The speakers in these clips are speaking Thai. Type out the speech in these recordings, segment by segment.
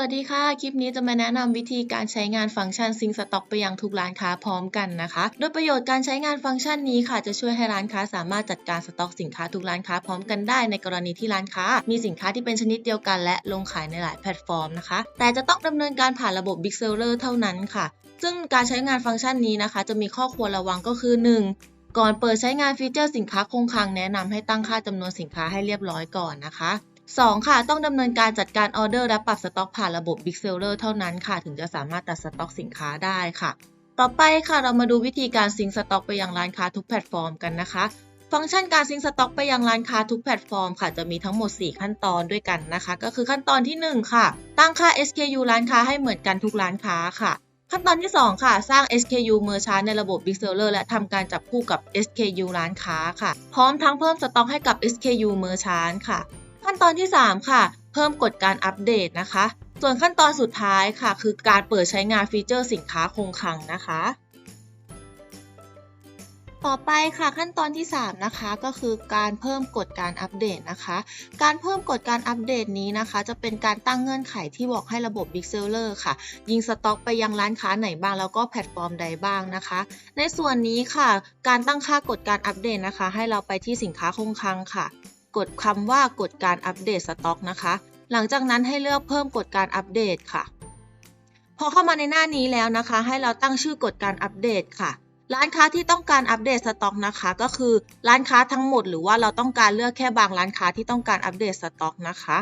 วัสดีค่ะ คลิปนี้จะมาแนะนำวิธีการใช้งานฟังก์ชันซิงสต็อกไปยังทุกร้านค้าพร้อมกันนะคะ โดยประโยชน์การใช้งานฟังก์ชันนี้ค่ะ จะช่วยให้ร้านค้าสามารถจัดการสต็อกสินค้าทุกร้านค้าพร้อมกันได้ในกรณีที่ร้านค้า มีสินค้าที่เป็นชนิดเดียวกันและลงขายในหลายแพลตฟอร์มนะคะ แต่จะต้องดำเนินการผ่านระบบ Big Seller เท่านั้นค่ะ ซึ่งการใช้งานฟังก์ชันนี้นะคะ จะมีข้อควรระวังก็คือ 1. ก่อนเปิดใช้งานฟีเจอร์สินค้าคงคลังแนะนำให้ตั้งค่าจำนวนสินค้าให้เรียบร้อยก่อนนะคะ 2. ค่ะ ต้องดำเนินการจัดการออเดอร์และปรับสต็อกผ่านระบบ Big Seller เท่านั้นค่ะ ถึงจะสามารถตัดสต็อกสินค้าได้ค่ะ ต่อไปค่ะเรามาดูวิธีการซิงสต็อกไปยังร้านค้าทุกแพลตฟอร์มกันนะคะ ฟังก์ชันการซิงสต็อกไปยังร้านค้าทุกแพลตฟอร์มค่ะจะมีทั้งหมด 4 ขั้นตอนด้วยกันนะคะ ก็คือขั้นตอนที่ 1 ค่ะ ตั้งค่า SKU ร้านค้าให้เหมือนกันทุกร้านค้าค่ะขั้นตอนที่ 2 ค่ะ สร้าง SKU Merchant ในระบบ Big Seller และทำการจับคู่กับ SKU ร้านค้าค่ะ พร้อมทั้งเพิ่มสต็อกให้กับ SKU Merchant ค่ะ ขั้นตอนที่ 3 ค่ะ เพิ่มกฎการอัปเดตนะคะ ส่วนขั้นตอนสุดท้ายค่ะ คือการเปิดใช้งานฟีเจอร์สินค้าคงคลังนะคะต่อไปค่ะขั้นตอนที่ 3 นะคะก็คือการเพิ่มกฎการอัปเดตนะคะ การเพิ่มกฎการอัปเดตนี้นะคะ จะเป็นการตั้งเงื่อนไขที่บอกให้ระบบ Big Seller ค่ะ ยิงสต็อกไปยังร้านค้าไหนบ้างแล้วก็แพลตฟอร์มใดบ้างนะคะ ในส่วนนี้ค่ะ การตั้งค่ากฎการอัปเดตนะคะ ให้เราไปที่สินค้าคงคลังค่ะ กดคำว่ากดการอัปเดตสต็อกนะคะ หลังจากนั้นให้เลือกเพิ่มกดการอัปเดตค่ะ พอเข้ามาในหน้านี้แล้วนะคะ ให้เราตั้งชื่อกดการอัปเดตค่ะ ร้านค้าที่ต้องการอัปเดตสต็อกนะคะ ก็คือร้านค้าทั้งหมด หรือว่าเราต้องการเลือกแค่บางร้านค้าที่ต้องการอัปเดตสต็อกนะคะ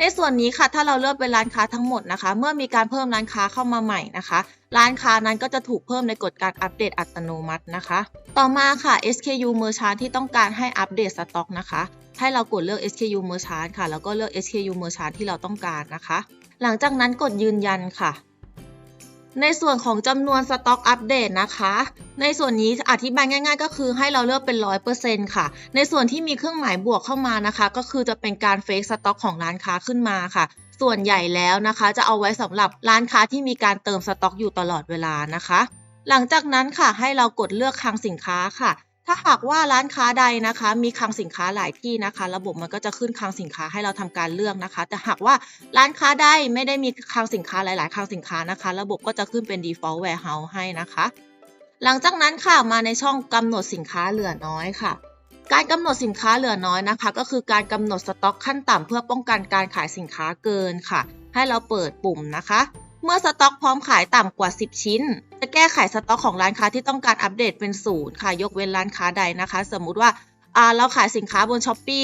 ในส่วนนี้ค่ะถ้าเราเลือกเป็นร้านค้าทั้งหมดนะคะ เมื่อมีการเพิ่มร้านค้าเข้ามาใหม่นะคะ ร้านค้านั้นก็จะถูกเพิ่มในกฎการอัปเดตอัตโนมัตินะคะ ต่อมาค่ะ SKU Merchant ที่ต้องการให้อัปเดตสต็อกนะคะ ให้เรากดเลือก SKU Merchant ค่ะ แล้วก็เลือก SKU Merchant ที่เราต้องการนะคะ หลังจากนั้นกดยืนยันค่ะ ในส่วนของจำนวนสต็อกอัปเดตนะคะ ในส่วนนี้อธิบายง่าย ๆ ก็คือให้เราเลือกเป็น 100%ค่ะ ในส่วนที่มีเครื่องหมายบวกเข้ามานะคะ ก็คือจะเป็นการเฟกสต็อกของร้านค้าขึ้นมาค่ะ ส่วนใหญ่แล้วนะคะ จะเอาไว้สำหรับร้านค้าที่มีการเติมสต็อกอยู่ตลอดเวลานะคะ หลังจากนั้นค่ะให้เรากดเลือกคลังสินค้าค่ะ ถ้าหากว่าร้านค้าใดนะคะ มีคลังสินค้าหลายที่นะคะ ระบบมันก็จะขึ้นคลังสินค้าให้เราทำการเลือกนะคะ แต่หากว่าร้านค้าใดไม่ได้มีคลังสินค้าหลายๆคลังสินค้านะคะ ระบบก็จะขึ้นเป็น default warehouse ให้นะคะ หลังจากนั้นค่ะมาในช่องกำหนดสินค้าเหลือน้อยค่ะการกำหนดสินค้าเหลือน้อยนะคะ ก็คือการกำหนดสต็อกขั้นต่ำเพื่อป้องกันการขายสินค้าเกินค่ะ ให้เราเปิดปุ่มนะคะ เมื่อสต็อกพร้อมขายต่ำกว่า 10 ชิ้น จะแก้ไขสต็อกของร้านค้าที่ต้องการอัปเดตเป็นศูนย์ค่ะ ยกเว้นร้านค้าใดนะคะ สมมุติว่าเราขายสินค้าบนช้อปปี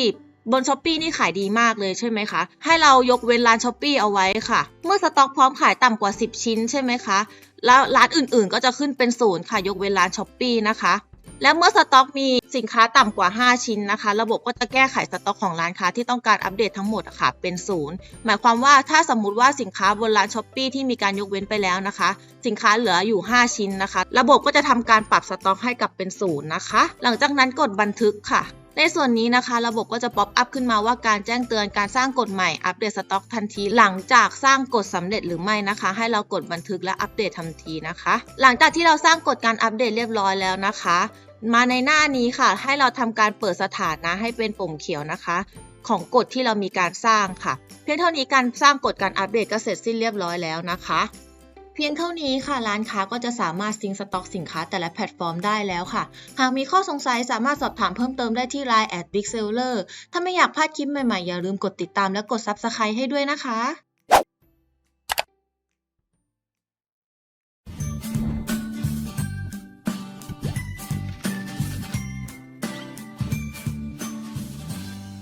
บนช้อปปีนี่ขายดีมากเลยใช่ไหมคะ ให้เรายกเว้นร้านช้อปปีเอาไว้ค่ะ เมื่อสต็อกพร้อมขายต่ำกว่า 10 ชิ้นใช่ไหมคะ แล้วร้านอื่นๆ ก็จะขึ้นเป็นศูนย์ค่ะ ยกเว้นร้านช้อปปีนะคะ และเมื่อสต็อกมีสินค้าต่ำกว่า 5 ชิ้นนะคะ ระบบก็จะแก้ไขสต็อกของร้านค้าที่ต้องการอัปเดตทั้งหมดะค่ะเป็นศูนย์หมายความว่าถ้าสมมุติว่าสินค้าบนร้านช้อปปีที่มีการยกเว้นไปแล้วนะคะ สินค้าเหลืออยู่ 5 ชิ้นนะคะ ระบบก็จะทำการปรับสต็อกให้กลับเป็นศูนย์นะคะ หลังจากนั้นกดบันทึกค่ะ ในส่วนนี้นะคะ ระบบก็จะป๊อปอัพขึ้นมาว่าการแจ้งเตือนการสร้างกฎใหม่อัปเดตสต็อกทันที หลังจากสร้างกฎสำเร็จหรือไม่นะคะ ให้เรากดบันทึกและอัปเดตทันทีนะคะ หลังจากที่เราสร้างกฎการอัปเดตเรียบร้อยแล้วนะคะ มาในหน้านี้ค่ะ ให้เราทำการเปิดสถานะให้เป็นปุ่มเขียวนะคะ ของกฎที่เรามีการสร้างค่ะ เพียงเท่านี้การสร้างกฎการอัปเดตก็เสร็จสิ้นเรียบร้อยแล้วนะคะ เพียงเท่านี้ค่ะร้านค้าก็จะสามารถซิงสต็อกสินค้าแต่ละแพลตฟอร์มได้แล้วค่ะ หากมีข้อสงสัยสามารถสอบถามเพิ่มเติมได้ที่ Line at Big Seller ถ้าไม่อยากพลาดคลิปใหม่ๆ อย่าลืมกดติดตามและกด Subscribe ให้ด้วยนะคะ